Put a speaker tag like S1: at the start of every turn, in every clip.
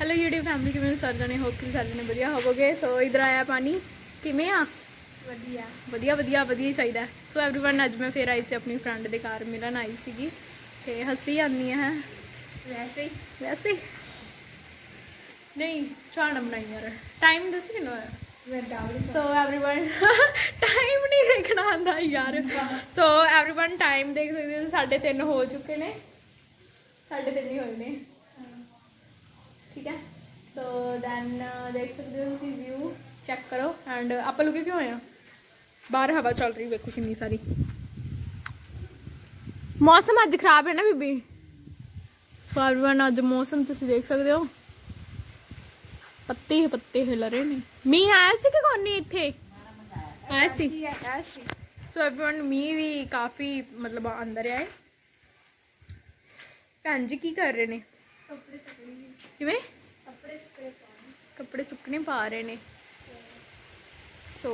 S1: Hello YouTube family ਕਿਵੇਂ ਹੋ ਸਾਰੇ ਜਣੇ ਹੋਪ ਕਿ ਸਾਰੇ ਜਣੇ ਵਧੀਆ ਹੋਵੋਗੇ ਸੋ ਇਧਰ ਆਇਆ ਪਾਣੀ ਕਿਵੇਂ ਆ
S2: ਵਧੀਆ
S1: ਵਧੀਆ ਵਧੀਆ ਵਧੀਆ ਹੀ ਚਾਹੀਦਾ ਸੋ एवरीवन ਅੱਜ ਮੈਂ ਫੇਰ ਆਈ ਸੀ ਆਪਣੀ ਫਰੈਂਡ ਦੇ ਘਰ ਮਿਲਣ ਆਈ ਸੀਗੀ ਤੇ ਹੱਸੀ ਆਨੀ ਹੈ
S2: ਵੈਸੇ ਹੀ
S1: ਵੈਸੇ ਹੀ। ਨਹੀਂ ਚਾਹ ਨਾ ਬਣਾਈ ਯਾਰ ਟਾਈਮ ਦੱਸ ਕਿੰਨਾ ਹੋਇਆ
S2: ਮੈਂ ਡਾਵਲ
S1: ਸੋ एवरीवन ਟਾਈਮ ਨਹੀਂ ਦੇਖਣਾ ਆਂਦਾ ਯਾਰ ਸੋ एवरीवन ਟਾਈਮ ਦੇਖ ਸਕਦੇ ਹੋ ਸਾਢੇ ਤਿੰਨ ਹੋ ਚੁੱਕੇ ਨੇ ਸਾਢੇ ਤਿੰਨ ਹੀ ਹੋਏ ਨੇ ਠੀਕ ਹੈ ਸੋ ਦੈਨ ਦੇਖ ਸਕਦੇ ਹੋ ਤੁਸੀਂ ਵਿਊ ਚੈੱਕ ਕਰੋ ਐਂਡ ਆਪਾਂ ਲੁਕੇ ਕਿਉਂ ਹੋਏ ਆ ਬਾਹਰ ਹਵਾ ਚੱਲ ਰਹੀ ਵੇਖੋ ਕਿੰਨੀ ਸਾਰੀ ਮੌਸਮ ਅੱਜ ਖਰਾਬ ਹੈ ਨਾ ਬੀਬੀ ਸੋ एवरीवन ਅੱਜ ਮੌਸਮ ਤੁਸੀਂ ਦੇਖ ਸਕਦੇ ਹੋ ਪੱਤੇ ਹੀ ਪੱਤੇ ਹਿਲ ਰਹੇ ਨੇ ਮੀਂਹ ਆਇਆ ਸੀ ਕਿ ਕੋਈ ਨਹੀਂ ਇੱਥੇ ਆਇਆ ਸੀ
S2: ਕੀ ਹੈ ਐਸੀ
S1: ਸੋ एवरीवन ਮੀਂਹ ਵੀ ਕਾਫੀ ਮਤਲਬ ਅੰਦਰ ਆਏ ਭੈਣ ਜੀ ਕੀ ਕਰ ਰਹੇ ਨੇ
S2: ਕੱਪੜੇ ਤਕੜੀ
S1: ਕਿਵੇਂ
S2: ਕੱਪੜੇ ਤਕੜੇ ਪਾਉਣੇ
S1: ਕੱਪੜੇ ਸੁੱਕਣੇ ਪਾ ਰਹੇ ਨੇ ਸੋ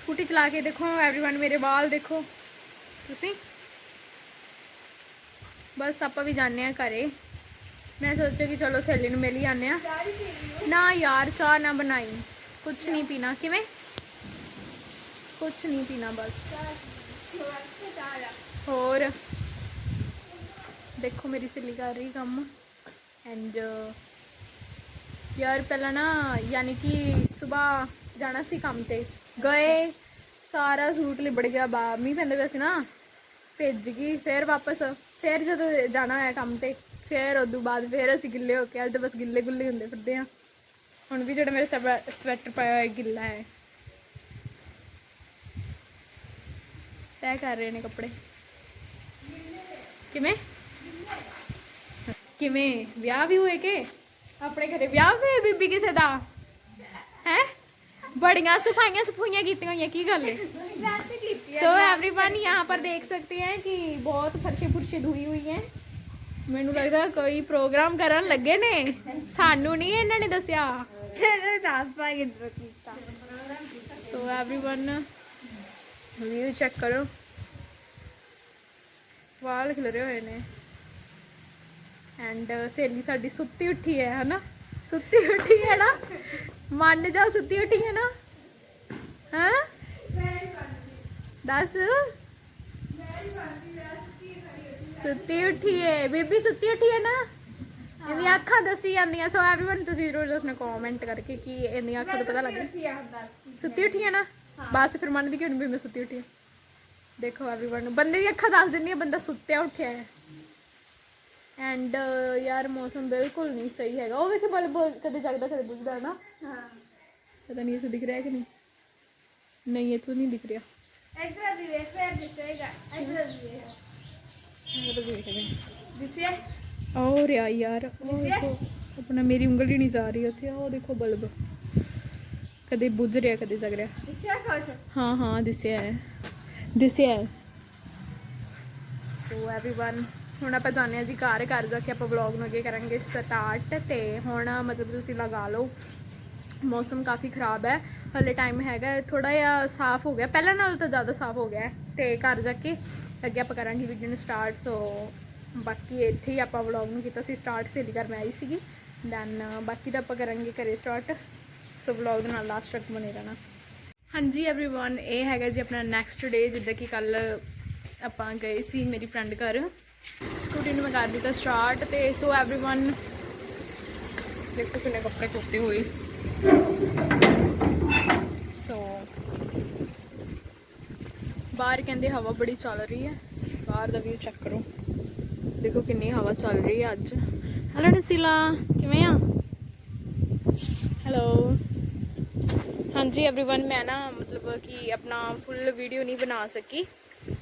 S1: ਸਕੂਟੀ ਚਲਾ ਕੇ ਦੇਖੋ एवरीवन ਮੇਰੇ ਵਾਲ ਦੇਖੋ ਤੁਸੀਂ ਬਸ ਆਪਾਂ ਵੀ ਜਾਂਦੇ ਆ ਘਰੇ ਮੈਂ ਸੋਚਿਆ ਕਿ ਚਲੋ ਸਹੇਲੀ ਨੂੰ ਮਿਲ ਹੀ ਆਨੇ ਆ
S2: ਸਾਰੀ ਚੀਜ਼
S1: ਨਾ ਯਾਰ ਚਾਹ ਨਾ ਬਣਾਈ ਕੁਛ ਨਹੀਂ ਪੀਣਾ ਕਿਵੇਂ ਕੁਛ ਨਹੀਂ ਪੀਣਾ ਬਸ
S2: ਥੋੜਾ ਜਿਹਾ
S1: ਹੋਰ ਦੇਖੋ ਮੇਰੀ ਸਹੇਲੀ ਕਰ ਰਹੀ ਕੰਮ ਐਂਡ ਯਾਰ ਪਹਿਲਾਂ ਨਾ ਯਾਨੀ ਕਿ ਸਵੇਰ ਜਾਣਾ ਸੀ ਕੰਮ ਤੇ। ਗਏ, ਸਾਰਾ ਸੂਟ ਲਿਬੜ ਗਿਆ, ਬਾ ਮੀਂਹ ਪੈਂਦਾ ਪਿਆ ਸੀ ਨਾ। ਭਿੱਜ ਗਈ, ਫਿਰ ਵਾਪਸ, ਫਿਰ ਜਦੋਂ ਜਾਣਾ ਹੋਇਆ ਕੰਮ ਤੇ, ਫਿਰ ਉਦੋਂ ਬਾਅਦ ਫਿਰ ਅਸੀਂ ਗਿੱਲੇ ਹੋ ਕੇ, ਅੱਜ ਤਾਂ ਬਸ ਗਿੱਲੇ ਗੁੱਲੇ ਹੁੰਦੇ ਫਿਰਦੇ ਆ। ਹੁਣ ਵੀ ਜਿਹੜਾ ਮੇਰੇ ਸਵੈਟਰ ਪਾਇਆ ਹੋਇਆ ਗਿੱਲਾ ਹੈ। ਤੈਅ ਕਰ ਰਹੇ ਨੇ ਕੱਪੜੇ। ਕਿਵੇਂ? ਕਿਵੇਂ? ਵਿਆਹ ਵੀ ਹੋਏ ਕੇ? ਆਪਣੇ ਘਰੇ ਵਿਆਹ ਹੋਏ ਬੀਬੀ ਕਿਸੇ ਦਾ ਹੈ ਬੜੀਆਂ ਸਫਾਈਆਂ ਸਫੂਈਆਂ ਕੀਤੀਆਂ ਹੋਈਆਂ ਕੀ ਗੱਲ ਹੈ
S2: ਵੈਸੇ ਕੀਤੀ
S1: सो एवरीवन यहाँ पर देख सकते हैं कि बहुत फर्शे फुर्शे धुई हुई हैं ਮੈਨੂੰ ਲੱਗਦਾ ਕੋਈ ਪ੍ਰੋਗਰਾਮ ਕਰਨ ਲੱਗੇ ਨੇ ਸਾਨੂੰ ਨਹੀਂ ਇਹਨਾਂ ਨੇ ਦੱਸਿਆ
S2: ਹੈ ਦੱਸਦਾ ਕਿਦਾਂ ਕੀਤਾ
S1: ਸੋ एवरीवन ਵੀਊ ਚੈੱਕ ਕਰੋ ਵਾਲ ਖਿਲਰੇ ਹੋਏ ਨੇ ਐਂਡ ਸਹੇਲੀ ਸਾਡੀ ਸੁੱਤੀ ਉੱਠੀ ਹੈ ਹਨਾ ਸੁੱਤੀ ਉੱਠੀ ਹੈ ਨਾ ਮੰਨ ਜਾ ਸੁੱਤੀ ਉੱਠੀ ਹੈ ਨਾ ਹਾਂ ਦੱਸ ਸੁੱਤੀ ਉੱਠੀ ਹੈ ਬੀਬੀ ਸੁੱਤੀ ਉੱਠੀ ਹੈ ਨਾ ਇਹਦੀਆਂ ਅੱਖਾਂ ਦੱਸੀ ਜਾਂਦੀਆਂ ਸੋ एवरीवन ਤੁਸੀਂ ਜ਼ਰੂਰ ਦੱਸਣਾ ਕਮੈਂਟ ਕਰਕੇ ਕਿ ਇਹਦੀਆਂ ਅੱਖਾਂ ਤੋਂ ਪਤਾ ਲੱਗ ਰਿਹਾ
S2: ਕੀ ਆਂਦਾ
S1: ਸੁੱਤੀ ਉੱਠੀ ਹੈ ਨਾ ਬਸ ਫਿਰ ਮੰਨਦੀ ਕਿਉਂ ਨਹੀਂ ਵੀ ਮੈਂ ਸੁੱਤੀ ਉੱਠੀ ਹਾਂ ਦੇਖੋ एवरीवन ਬੰਦੇ ਦੀ ਅੱਖਾਂ ਦੱਸ ਦਿੰਦੀਆਂ ਬੰਦਾ ਸੁੱਤਿਆ ਉੱਠਿਆ ਹੈ ਐਂਡ ਯਾਰ ਮੌਸਮ ਬਿਲਕੁਲ ਨਹੀਂ ਸਹੀ ਹੈਗਾ ਉਹ ਵੇਖੇ ਬਲਬ ਕਦੇ ਜਗਦਾ ਕਦੇ ਬੁਝਦਾ ਨਾ
S2: ਹਾਂ
S1: ਪਤਾ ਨਹੀਂ ਇੱਥੇ ਦਿਖ ਰਿਹਾ ਕਿ ਨਹੀਂ ਨਹੀਂ ਇੱਥੋਂ ਨਹੀਂ ਦਿਖ ਰਿਹਾ
S2: ਇਧਰ ਦੀ ਵੇਖ ਫਿਰ ਦਿਸੇਗਾ ਇਧਰ ਦੀ ਵੇਖ
S1: ਉਹ ਤਾਂ ਦੇਖਦੇ
S2: ਦਿਸੇ
S1: ਔਰ ਯਾ ਯਾਰ ਉਹ ਦੇਖੋ ਆਪਣਾ ਮੇਰੀ ਉਂਗਲ ਹੀ ਨਹੀਂ ਜਾ ਰਹੀ ਉੱਥੇ ਉਹ ਦੇਖੋ ਬਲਬ ਕਦੇ ਬੁਝ ਰਿਹਾ ਕਦੇ ਜਗ ਰਿਹਾ
S2: ਦਿਸਿਆ ਕੁਛ
S1: ਹਾਂ ਹਾਂ ਦਿਸਿਆ ਹੈ ਦਿਸਿਆ ਹੈ ਸੋ एवरीवन ਹੁਣ ਆਪਾਂ ਜਾਣਦੇ ਹਾਂ ਜੀ ਘਰ ਘਰ ਜਾ ਕੇ ਆਪਾਂ ਵਲੌਗ ਨੂੰ ਅੱਗੇ ਕਰਾਂਗੇ ਸਟਾਰਟ ਤੇ ਹੁਣ ਮਤਲਬ ਤੁਸੀਂ ਲਗਾ ਲਓ ਮੌਸਮ ਕਾਫੀ ਖਰਾਬ ਹੈ ਹਲੇ ਟਾਈਮ ਹੈਗਾ ਥੋੜਾ ਜਿਹਾ ਸਾਫ਼ ਹੋ ਗਿਆ ਪਹਿਲਾਂ ਨਾਲੋਂ ਤਾਂ ਜ਼ਿਆਦਾ ਸਾਫ਼ ਹੋ ਗਿਆ ਹੈ ਤੇ ਘਰ ਜਾ ਕੇ ਅੱਗੇ ਆਪਾਂ ਕਰਾਂਗੇ ਵੀਡੀਓ ਨੂੰ ਸਟਾਰਟ ਸੋ ਬਾਕੀ ਇੱਥੇ ਹੀ ਆਪਾਂ ਵਲੌਗ ਨੂੰ ਕੀਤਾ ਸੀ ਸਟਾਰਟ ਸਹੇਲੀ ਘਰ ਮੈਂ ਆਈ ਸੀਗੀ ਦੈਨ ਬਾਕੀ ਦਾ ਆਪਾਂ ਕਰਾਂਗੇ ਘਰੇ ਸਟਾਰਟ ਸੋ ਵਲੌਗ ਦੇ ਨਾਲ ਲਾਸਟ ਤੱਕ ਬਨੇ ਰਹਿਣਾ ਹਾਂਜੀ एवरीवन ਇਹ ਹੈਗਾ ਜੀ ਆਪਣਾ ਨੈਕਸਟ ਡੇ ਜਿੱਦਾਂ ਕਿ ਕੱਲ ਆਪਾਂ ਗਏ ਸੀ ਮੇਰੀ ਫਰੈਂਡ ਘਰ ਸਕੂਟੀ ਨੂੰ ਮੈਂ ਕਰ ਦਿੱਤਾ ਸਟਾਰਟ ਤੇ ਸੋ एवरीवन ਦੇਖੋ ਕਿੰਨੇ ਕੱਪੜੇ ਧੋਤੇ ਹੋਏ ਸੋ ਬਾਹਰ ਕਹਿੰਦੇ ਹਵਾ ਬੜੀ ਚੱਲ ਰਹੀ ਹੈ ਬਾਹਰ ਦਾ ਵੀਊ ਚੈੱਕ ਕਰੋ ਦੇਖੋ ਕਿੰਨੀ ਹਵਾ ਚੱਲ ਰਹੀ ਹੈ ਅੱਜ ਹੈਲੋ ਨਸੀਲਾ ਕਿਵੇਂ ਆ ਹੈਲੋ ਹਾਂਜੀ एवरीवन ਮੈਂ ਨਾ ਮਤਲਬ ਕਿ ਆਪਣਾ ਫੁੱਲ ਵੀਡੀਓ ਨਹੀਂ ਬਣਾ ਸਕੀ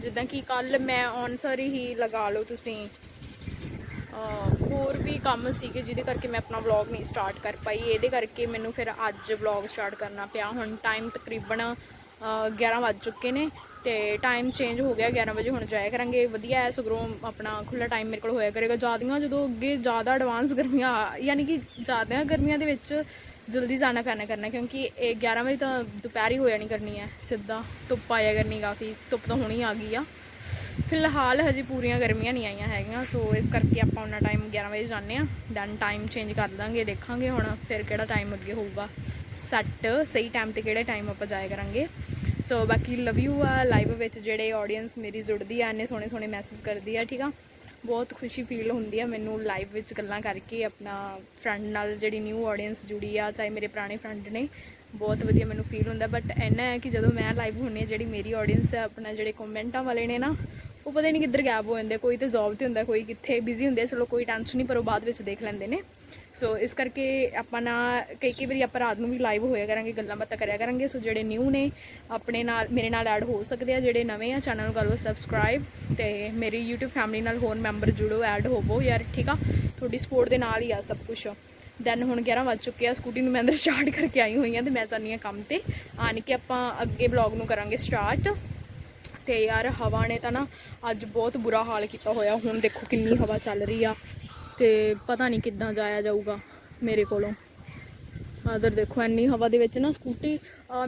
S1: ਜਿੱਦਾਂ ਕਿ ਕੱਲ ਮੈਂ ਔਨ ਹੀ ਲਗਾ ਲਓ ਤੁਸੀਂ। ਹੋਰ ਵੀ ਕੰਮ ਸੀਗੇ ਜਿਹਦੇ ਕਰਕੇ ਮੈਂ ਆਪਣਾ ਵਲੌਗ ਨਹੀਂ ਸਟਾਰਟ ਕਰ ਪਾਈ। ਇਹਦੇ ਕਰਕੇ ਮੈਨੂੰ ਫਿਰ ਅੱਜ ਵਲੌਗ ਸਟਾਰਟ ਕਰਨਾ ਪਿਆ। ਹੁਣ ਟਾਈਮ ਤਕਰੀਬਨ, ਅਹ 11 ਵੱਜ ਚੁੱਕੇ ਨੇ ਤੇ ਟਾਈਮ ਚੇਂਜ ਹੋ ਗਿਆ। 11 ਵਜੇ ਹੁਣ ਜਾਇਆ ਕਰਾਂਗੇ। ਵਧੀਆ ਹੈ ਸਗਰੋਂ ਆਪਣਾ ਖੁੱਲਾ ਟਾਈਮ ਮੇਰੇ ਕੋਲ ਹੋਇਆ ਕਰੇਗਾ। ਜ਼ਿਆਦੀਆਂ ਜਦੋਂ ਅੱਗੇ ਜ਼ਿਆਦਾ ਐਡਵਾਂਸ ਗਰਮੀਆਂ ਆ- ਯਾਨੀ ਕਿ ਜ਼ਿਆਦਾ ਗਰਮੀਆਂ ਦੇ ਵਿੱਚ ਜਲਦੀ ਜਾਣਾ ਪੈਣਾ ਕਰਨਾ, ਕਿਉਂਕਿ ਇਹ 11 ਵਜੇ ਤਾਂ ਦੁਪਹਿਰ ਹੀ ਹੋਇਆ ਨਹੀਂ ਕਰਨੀ ਹੈ, ਸਿੱਧਾ ਧੁੱਪ ਆਇਆ ਕਰਨੀ ਕਾਫੀ, ਧੁੱਪ ਤਾਂ ਹੁਣੀ ਆ ਗਈ ਆ। ਫਿਲਹਾਲ ਹਜੇ ਪੂਰੀਆਂ ਗਰਮੀਆਂ ਨਹੀਂ ਆਈਆਂ ਹੈਗੀਆਂ, ਸੋ ਇਸ ਕਰਕੇ ਆਪਾਂ ਉਹਨਾਂ ਟਾਈਮ 11 ਵਜੇ ਜਾਂਦੇ ਆ ਦੈਨ ਟਾਈਮ ਚੇਂਜ ਕਰ ਦਾਂਗੇ, ਦੇਖਾਂਗੇ ਹੁਣ ਫਿਰ ਕਿਹੜਾ ਟਾਈਮ ਅੱਗੇ ਹੋਊਗਾ। ਸੈੱਟ ਸਹੀ ਟਾਈਮ ਤੇ ਕਿਹੜੇ ਟਾਈਮ ਆਪਾਂ ਜਾਇਆ ਕਰਾਂਗੇ। ਸੋ ਬਾਕੀ ਲਵ ਯੂ ਆ ਲਾਈਵ ਵਿੱਚ ਜਿਹੜੇ ਆਡੀਅנס ਮੇਰੀ ਜੁੜਦੀ ਆ, ਇੰਨੇ ਸੋਹਣੇ ਸੋਹਣੇ ਮੈਸੇਜ ਕਰਦੀ ਆ, ਠੀਕ ਆ? ਬਹੁਤ ਖੁਸ਼ੀ ਫੀਲ ਹੁੰਦੀ ਆ ਮੈਨੂੰ ਲਾਈਵ ਵਿੱਚ ਗੱਲਾਂ ਕਰਕੇ, ਆਪਣਾ ਫਰੈਂਡ ਨਾਲ ਜਿਹੜੀ ਨਿਊ ਆਡੀਅנס ਜੁੜੀ ਆ, ਚਾਹੇ ਮੇਰੇ ਪੁਰਾਣੇ ਫਰੈਂਡ ਨੇ, ਬਹੁਤ ਵਧੀਆ ਮੈਨੂੰ ਫੀਲ ਹੁੰਦਾ। ਬਟ ਇੰਨਾ ਹੈ ਕਿ ਜਦੋਂ ਮੈਂ ਲਾਈਵ ਹੁੰਨੀ ਆ ਜਿਹੜੀ ਮੇਰੀ ਆਡੀਅנס ਹੈ ਆਪਣਾ ਜਿਹੜੇ ਕਮੈਂਟਾਂ ਵਾਲੇ ਨੇ ਨਾ, ਉਹ ਪਤਾ ਨਹੀਂ ਕਿੱਧਰ ਗਾਇਬ ਹੋ ਜਾਂਦੇ ਕੋਈ ਤੇ ਜੌਬ ਤੇ ਹੁੰਦਾ, ਕੋਈ ਕਿੱਥੇ ਬਿਜ਼ੀ ਹੁੰਦੇ ਚਲੋ ਕੋਈ ਟੈਨਸ਼ਨ ਨਹੀਂ ਪਰ ਉਹ ਬਾਅਦ ਵਿੱਚ ਦੇਖ ਲੈਂਦੇ ਨੇ। ਸੋ ਇਸ ਕਰਕੇ ਆਪਾਂ ਨਾ ਕਈ ਕਈ ਵਾਰੀ ਆਪਾਂ ਰਾਤ ਨੂੰ ਵੀ ਲਾਈਵ ਹੋਇਆ ਕਰਾਂਗੇ, ਗੱਲਾਂ ਬਾਤਾਂ ਕਰਿਆ ਕਰਾਂਗੇ। ਸੋ ਜਿਹੜੇ ਨਿਊ ਨੇ, ਆਪਣੇ ਨਾਲ, ਮੇਰੇ ਨਾਲ ਐਡ ਹੋ ਸਕਦੇ ਆ। ਜਿਹੜੇ ਨਵੇਂ ਆ ਚੈਨਲ ਨੂੰ ਕਰ ਸਬਸਕ੍ਰਾਈਬ ਤੇ ਮੇਰੀ YouTube ਫੈਮਿਲੀ ਨਾਲ ਹੋਰ ਮੈਂਬਰ ਜੁੜੋ ਐਡ ਹੋਵੋ ਯਾਰ, ਠੀਕ ਆ? ਤੁਹਾਡੀ ਸਪੋਰਟ ਦੇ ਨਾਲ ਹੀ ਆ ਸਭ ਕੁਝ ਦੈਨ ਹੁਣ 11 ਵੱਜ ਚੁੱਕੇ ਆ ਸਕੂਟੀ ਨੂੰ ਮੈਂ ਅੰਦਰ ਸਟਾਰਟ ਕਰਕੇ ਆਈ ਹੋਈ ਆ ਤੇ ਮੈਂ ਚਾਹੁੰਦੀ ਆ ਕੰਮ ਤੇ। ਆਣ ਕੇ ਆਪਾਂ ਅੱਗੇ ਵਲੌਗ ਨੂੰ ਕਰਾਂਗੇ ਸਟਾਰਟ ਤੇ ਯਾਰ, ਹਵਾ ਨੇ ਤਾਂ ਨਾ ਅੱਜ ਬਹੁਤ ਬੁਰਾ ਹਾਲ ਕੀਤਾ ਹੋਇਆ। ਹੁਣ ਦੇਖੋ ਕਿੰਨੀ ਹਵਾ ਚੱਲ ਰਹੀ ਆ। ਤੇ ਪਤਾ ਨਹੀਂ ਕਿੱਦਾਂ ਜਾਇਆ ਜਾਊਗਾ ਮੇਰੇ ਕੋਲੋਂ। ਆਦਰ ਦੇਖੋ, ਇੰਨੀ ਹਵਾ ਦੇ ਵਿੱਚ ਨਾ ਸਕੂਟੀ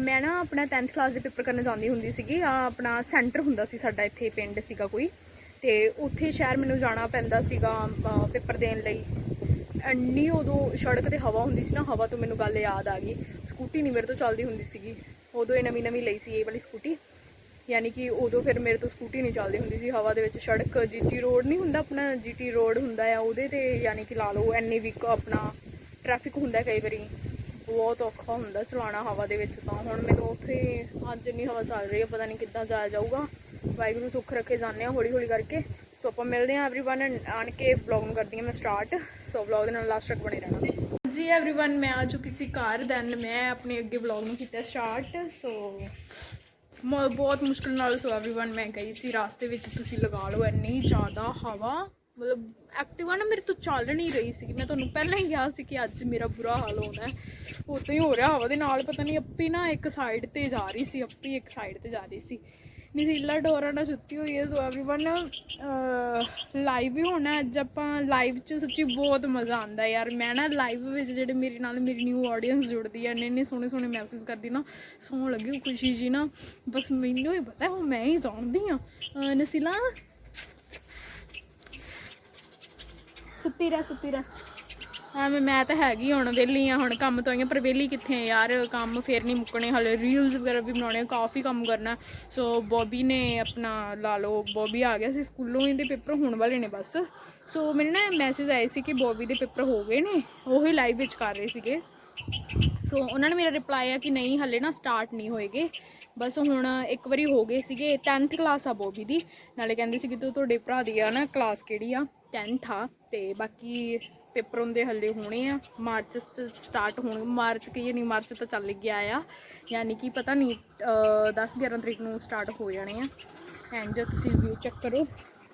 S1: ਮੈਂ ਨਾ ਆਪਣਾ 10th ਕਲਾਸ ਦੇ ਪੇਪਰ ਕਰਨ ਜਾਂਦੀ ਹੁੰਦੀ ਸੀਗੀ। ਆ ਆਪਣਾ ਸੈਂਟਰ ਹੁੰਦਾ ਸੀ ਸਾਡਾ ਇੱਥੇ, ਪਿੰਡ ਸੀਗਾ ਕੋਈ। ਤੇ ਉੱਥੇ ਸ਼ਹਿਰ ਮੈਨੂੰ ਜਾਣਾ ਪੈਂਦਾ ਸੀਗਾ ਪੇਪਰ ਦੇਣ ਲਈ। ਇੰਨੀ ਉਦੋਂ ਸੜਕ ਤੇ ਹਵਾ ਹੁੰਦੀ ਸੀ ਨਾ, ਹਵਾ ਤੋਂ ਮੈਨੂੰ ਗੱਲ ਯਾਦ ਆ ਗਈ। ਸਕੂਟੀ ਨਹੀਂ ਮੇਰੇ ਤੋਂ ਚੱਲਦੀ ਹੁੰਦੀ ਸੀਗੀ। ਉਦੋਂ ਇਹ ਨਵੀਂ ਨਵੀਂ ਲਈ ਸੀ ਇਹ ਵਾਲੀ ਸਕੂਟੀ। ਯਾਨੀ ਕਿ ਉਦੋਂ ਫਿਰ ਮੇਰੇ ਤੋਂ ਸਕੂਟੀ ਨਹੀਂ ਚੱਲਦੀ ਹੁੰਦੀ ਸੀ ਹਵਾ ਦੇ ਵਿੱਚ ਸੜਕ ਜੀਟੀ ਰੋਡ ਨਹੀਂ ਹੁੰਦਾ ਆਪਣਾ ਜੀਟੀ ਰੋਡ ਹੁੰਦਾ ਆ ਉਹਦੇ ਤੇ ਯਾਨੀ ਕਿ ਲਾ ਲਓ ਐਨੀ ਵੀਕ ਆਪਣਾ ਟ੍ਰੈਫਿਕ ਹੁੰਦਾ ਕਈ ਵਾਰੀ ਬਹੁਤ ਔਖਾ ਹੁੰਦਾ ਚਲਾਉਣਾ ਹਵਾ ਦੇ ਵਿੱਚ ਤਾਂ ਹੁਣ ਮੈਨੂੰ ਉੱਥੇ ਅੱਜ ਇੰਨੀ ਹਵਾ ਚੱਲ ਰਹੀ ਹੈ ਪਤਾ ਨਹੀਂ ਕਿੱਦਾਂ ਜਾਇਆ ਜਾਊਗਾ ਵਾਹਿਗੁਰੂ ਸੁੱਖ ਰੱਖੇ ਜਾਂਦੇ ਆ ਹੌਲੀ ਹੌਲੀ ਕਰਕੇ ਸੋ ਆਪਾਂ ਮਿਲਦੇ ਹਾਂ एवरीवन ਆਣ ਕੇ ਵਲੌਗ ਨੂੰ ਕਰਦੀ ਹਾਂ ਮੈਂ ਸਟਾਰਟ ਸੋ ਵਲੌਗ ਦੇ ਨਾਲ ਲਾਸਟ ਤੱਕ ਬਣੇ ਰਹਿਣਾ ਜੀ एवरीवन ਮੈਂ ਆ ਚੁੱਕੀ ਸੀ ਘਰ ਦੈਨ ਮੈਂ ਆਪਣੇ ਅੱਗੇ ਵਲੌਗ ਨੂੰ ਕੀਤਾ ਸਟਾਰਟ ਸੋ ਮ- ਬਹੁਤ ਮੁਸ਼ਕਿਲ ਨਾਲ ਸੋ एवरीवन ਮੈਂ ਗਈ ਸੀ ਰਾਸਤੇ ਵਿੱਚ ਤੁਸੀਂ ਲਗਾ ਲਓ ਇੰਨੀ ਜ਼ਿਆਦਾ ਹਵਾ ਮਤਲਬ ਐਕਟਿਵਾ ਨਾ ਮੇਰੇ ਤੋਂ ਚੱਲ ਨਹੀਂ ਰਹੀ ਸੀ ਮੈਂ ਤੁਹਾਨੂੰ ਪਹਿਲਾਂ ਹੀ ਕਿਹਾ ਸੀ ਕਿ ਅੱਜ ਮੇਰਾ ਬੁਰਾ ਹਾਲ ਹੋਣਾ ਹੈ ਉਦੋਂ ਹੀ ਹੋ ਰਿਹਾ ਹਵਾ ਦੇ ਨਾਲ ਪਤਾ ਨਹੀਂ ਅੱਪੀ ਨਾ ਇੱਕ ਸਾਈਡ ਤੇ ਜਾ ਰਹੀ ਸੀ ਅੱਪੀ ਇੱਕ ਸਾਈਡ ਤੇ ਜਾ ਰਹੀ ਸੀ ਨੀਰੀਲਾ ਨਾਲ ਸੁੱਤੀ ਹੋਈ ਹੈ ਸੋ एवरीवन ਲਾਈਵ ਹੀ ਹੋਣਾ ਅੱਜ ਆਪਾਂ ਲਾਈਵ 'ਚ ਸੱਚੀ ਬਹੁਤ ਮਜ਼ਾ ਆਉਂਦਾ ਯਾਰ। ਮੈਂ ਨਾ ਲਾਈਵ ਵਿੱਚ ਜਿਹੜੇ ਮੇਰੇ ਨਾਲ ਮੇਰੀ ਨਿਊ ਆਡੀਅנס ਜੁੜਦੀ ਹੈ ਨੇ ਨੇ ਸੋਹਣੇ ਸੋਹਣੇ ਮੈਸੇਜ ਕਰਦੀ ਨਾ, ਸੌਣ ਲੱਗੀ ਖੁਸ਼ੀ ਜੀ ਨਾ। ਬਸ ਮੈਨੂੰ ਹੀ ਪਤਾ, ਹੁਣ ਮੈਂ ਹੀ ਸੌਂਦੀ ਆ ਨਸੀਲਾ? ਸੁੱਤੀ ਰਹਿ ਸੁੱਤੀ ਰਹਿ। ਐਵੇਂ ਮੈਂ ਤਾਂ ਹੈਗੀ ਹੁਣ ਵਿਹਲੀ ਆ, ਹੁਣ ਕੰਮ ਤੋਂ ਆਈ ਹਾਂ ਪਰ ਵਿਹਲੀ ਕਿੱਥੇ ਆ ਯਾਰ? ਕੰਮ ਫੇਰ ਨਹੀਂ ਮੁੱਕਣੇ, ਹਲੇ ਰੀਲਸ ਵਗੈਰਾ ਵੀ ਬਣਾਉਣੇ, ਕਾਫੀ ਕੰਮ ਕਰਨਾ। ਸੋ ਬੋਬੀ ਨੇ ਆਪਣਾ ਲਾ ਲਓ, ਬੋਬੀ ਆ ਗਿਆ ਸੀ ਸਕੂਲੋਂ, ਇਹਦੇ ਪੇਪਰ ਹੋਣ ਵਾਲੇ ਨੇ ਬਸ। ਸੋ ਮੈਨੂੰ ਨਾ ਮੈਸੇਜ ਆਏ ਸੀ ਕਿ ਬੋਬੀ ਦੇ ਪੇਪਰ ਹੋ ਗਏ ਨੇ, ਉਹੀ ਲਾਈਵ ਵਿੱਚ ਕਰ ਰਹੇ ਸੀਗੇ। ਸੋ ਉਹਨਾਂ ਨੇ ਮੇਰਾ ਰਿਪਲਾਈ ਆ ਕਿ ਨਹੀਂ, ਹਲੇ ਨਾ ਸਟਾਰਟ ਨਹੀਂ ਹੋਏਗੇ। ਬਸ ਹੁਣ ਇੱਕ ਵਾਰੀ ਹੋ ਗਏ ਸੀਗੇ 10th ਕਲਾਸ ਆ ਬੋਬੀ ਦੀ। ਨਾਲੇ ਕਹਿੰਦੇ ਸੀ ਕਿ ਤੂੰ ਤੁਹਾਡੇ ਭਰਾ ਦੀ ਆ ਨਾ ਕਲਾਸ ਕਿਹੜੀ ਆ? 10th ਆ, ਤੇ ਬਾਕੀ ਪੇਪਰ ਹੁੰਦੇ ਹੱਲੇ ਹੋਣੇ ਆ ਮਾਰਚ ਚ ਸਟਾਰਟ ਹੋਣ ਮਾਰਚ ਕੀ ਨਹੀਂ ਮਾਰਚ ਤਾਂ ਚੱਲ ਗਿਆ ਆ। ਯਾਨੀ ਕਿ ਪਤਾ ਨਹੀਂ 10 11 ਤਰੀਕ ਨੂੰ ਸਟਾਰਟ ਹੋ ਜਾਣੇ ਆ। ਐਂਡ ਜੇ ਤੁਸੀਂ ਵਿਊ ਚੈੱਕ ਕਰੋ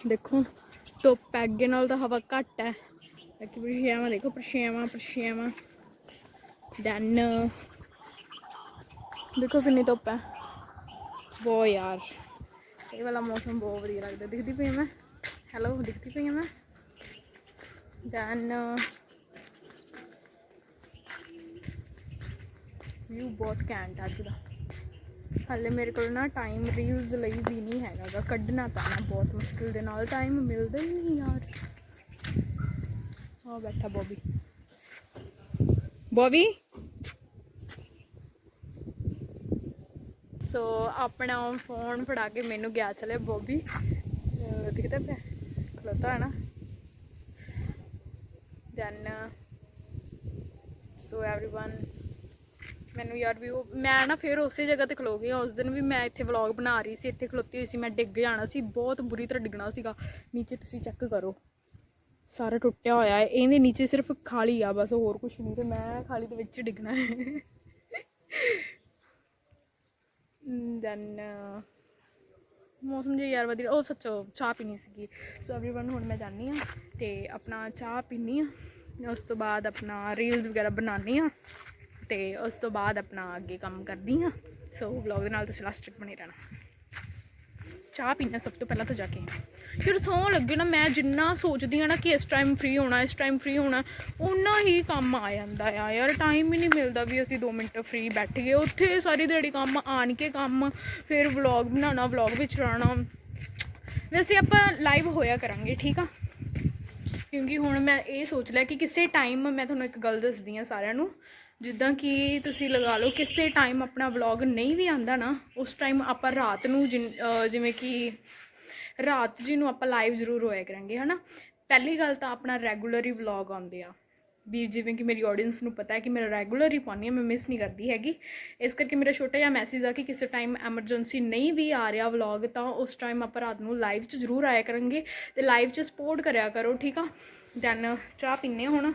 S1: ਦੇਖੋ ਧੁੱਪ ਹੈ, ਅੱਗੇ ਨਾਲ ਤਾਂ ਹਵਾ ਘੱਟ ਹੈ। ਬਾਕੀ ਪਰਛਾਵਾਂ ਦੇਖੋ ਪਰਛਾਵਾਂ ਪਰਛਾਵਾਂ। ਦੈਨ ਦੇਖੋ ਕਿੰਨੀ ਧੁੱਪ ਹੈ। ਬਹੁਤ ਯਾਰ ਇਹ ਵਾਲਾ ਮੌਸਮ ਬਹੁਤ ਵਧੀਆ ਲੱਗਦਾ ਦਿਖਦੀ ਪਈ ਮੈਂ। ਹੈਲੋ ਦਿਖਦੀ ਪਈ ਹਾਂ ਮੈਂ। ਦੈਨ ਵਿਊ ਬਹੁਤ ਘੈਂਟ ਅੱਜ ਦਾ। ਹਾਲੇ ਮੇਰੇ ਕੋਲ ਨਾ ਟਾਈਮ ਰੀਲਸ ਲਈ ਵੀ ਨਹੀਂ ਹੈਗਾ ਕੱਢਣਾ ਪੈਣਾ ਬਹੁਤ ਮੁਸ਼ਕਿਲ ਦੇ ਨਾਲ। ਟਾਈਮ ਮਿਲਦਾ ਹੀ ਨਹੀਂ ਯਾਰ। ਆ ਬੈਠਾ ਬੋਬੀ। ਬੋਬੀ? ਸੋ ਆਪਣਾ ਫੋਨ ਫੜਾ ਕੇ ਮੈਨੂੰ ਗਿਆ ਚਲੇ ਬੋਬੀ। ਅਹ, ਦਿਖਦਾ ਪਿਆ? ਖਲੋਤਾ ਹੈ ਨਾ? ਦੈਨ ਸੋ एवरीवन ਮੈਨੂੰ ਯਾਰ ਵੀ ਉਹ ਮੈਂ ਨਾ ਫਿਰ ਉਸੇ ਜਗ੍ਹਾ ਤੇ ਖਲੋ ਗਈ ਹਾਂ। ਉਸ ਦਿਨ ਵੀ ਮੈਂ ਇੱਥੇ ਵਲੌਗ ਬਣਾ ਰਹੀ ਸੀ ਇੱਥੇ ਖਲੋਤੀ ਹੋਈ ਸੀ ਮੈਂ ਡਿੱਗ ਜਾਣਾ ਸੀ ਬਹੁਤ ਬੁਰੀ ਤਰ੍ਹਾਂ ਡਿੱਗਣਾ ਸੀਗਾ ਨੀਚੇ ਤੁਸੀਂ ਚੈੱਕ ਕਰੋ ਸਾਰਾ ਟੁੱਟਿਆ ਹੋਇਆ ਹੈ ਇਹਦੇ ਨੀਚੇ ਸਿਰਫ ਖਾਲੀ ਆ ਬਸ ਹੋਰ ਕੁਝ ਨਹੀਂ ਤੇ ਮੈਂ ਖਾਲੀ ਦੇ ਵਿੱਚ ਡਿੱਗਣਾ ਹੈ ਦੈਨ ਮੌਸਮ ਜੀ ਯਾਰ ਵਧੀਆ ਉਹ ਸੱਚੋ ਚਾਹ ਪੀਣੀ ਸੀਗੀ ਸੋ एवरीवन ਹੁਣ ਮੈਂ ਜਾਣੀ ਆ ਤੇ ਆਪਣਾ ਚਾਹ ਪੀਣੀ ਆ ਉਸ ਤੋਂ ਬਾਅਦ ਆਪਣਾ ਰੀਲਸ ਵਗੈਰਾ ਬਣਾਉਣੀ ਆ ਤੇ ਉਸ ਤੋਂ ਬਾਅਦ ਆਪਣਾ ਅੱਗੇ ਕੰਮ ਕਰਦੀ ਆ ਸੋ ਵਲੌਗ ਦੇ ਨਾਲ ਤੁਸੀਂ ਲਾਸਟ ਤੱਕ ਬਣੇ ਰਹਿਣਾ ਚਾਹ ਪੀਣਾ ਸਭ ਤੋਂ ਪਹਿਲਾਂ ਤਾਂ ਜਾ ਕੇ। ਫਿਰ ਸੌਣ ਲੱਗੇ ਨਾ, ਮੈਂ ਜਿੰਨਾ ਸੋਚਦੀ ਆ ਨਾ ਕਿ ਇਸ ਟਾਈਮ ਫ੍ਰੀ ਹੋਣਾ, ਇਸ ਟਾਈਮ ਫ੍ਰੀ ਹੋਣਾ ਉਨਾ ਹੀ ਕੰਮ ਆ ਜਾਂਦਾ ਆ ਯਾਰ। ਟਾਈਮ ਹੀ ਨਹੀਂ ਮਿਲਦਾ ਵੀ ਅਸੀਂ 2 ਮਿੰਟ ਫ੍ਰੀ ਬੈਠ ਗਏ ਉੱਥੇ ਸਾਰੀ ਦਿਹਾੜੀ ਕੰਮ, ਆਣ ਕੇ ਕੰਮ, ਫਿਰ ਵਲੌਗ ਬਣਾਉਣਾ ਵਲੌਗ ਵਿੱਚ ਰਹਿਣਾ। ਵੈਸੇ ਆਪਾਂ ਲਾਈਵ ਹੋਇਆ ਕਰਾਂਗੇ, ਠੀਕ ਆ? ਕਿਉਂਕਿ ਹੁਣ ਮੈਂ ਇਹ ਸੋਚ ਲਿਆ ਕਿ ਕਿਸੇ ਟਾਈਮ ਮੈਂ ਤੁਹਾਨੂੰ ਇੱਕ ਗੱਲ ਦੱਸਦੀ ਆ ਸਾਰਿਆਂ ਨੂੰ। ਜਿੱਦਾਂ ਕਿ ਤੁਸੀਂ ਲਗਾ ਲਓ ਕਿਸੇ ਟਾਈਮ ਆਪਣਾ ਵਲੌਗ ਨਹੀਂ ਵੀ ਆਂਦਾ ਨਾ, ਉਸ ਟਾਈਮ ਆਪਾਂ ਰਾਤ ਨੂੰ ਜਿਨ- ਜਿਵੇਂ ਕਿ ਰਾਤ ਜੀ ਨੂੰ ਆਪਾਂ ਲਾਈਵ ਜ਼ਰੂਰ ਹੋਇਆ ਕਰਾਂਗੇ, ਹਨਾ? ਪਹਿਲੀ ਗੱਲ ਤਾਂ ਆਪਣਾ ਰੈਗੂਲਰ ਹੀ ਵਲੌਗ ਆਉਂਦੇ ਆ। ਵੀ ਜਿਵੇਂ ਕਿ ਮੇਰੀ ਆਡੀਅנס ਨੂੰ ਪਤਾ ਹੈ ਕਿ ਮੈਂ ਰੈਗੂਲਰ ਹੀ ਪਾਉਂਦੀ ਹਾਂ, ਮੈਂ ਮਿਸ ਨਹੀਂ ਕਰਦੀ ਹੈਗੀ। ਇਸ ਕਰਕੇ ਮੇਰਾ ਛੋਟਾ ਜਿਹਾ ਮੈਸੇਜ ਆ ਕਿ ਕਿਸੇ ਟਾਈਮ ਐਮਰਜੈਂਸੀ ਨਹੀਂ ਵੀ ਆ ਰਿਹਾ ਵਲੌਗ ਤਾਂ ਉਸ ਟਾਈਮ ਆਪਾਂ ਰਾਤ ਨੂੰ ਲਾਈਵ 'ਚ ਜ਼ਰੂਰ ਆਇਆ ਕਰਾਂਗੇ ਤੇ ਲਾਈਵ 'ਚ ਸਪੋਰਟ ਕਰਿਆ ਕਰੋ, ਠੀਕ ਆ? ਦੈਨ ਚਾਹ ਪੀਨੇ ਹੁਣ।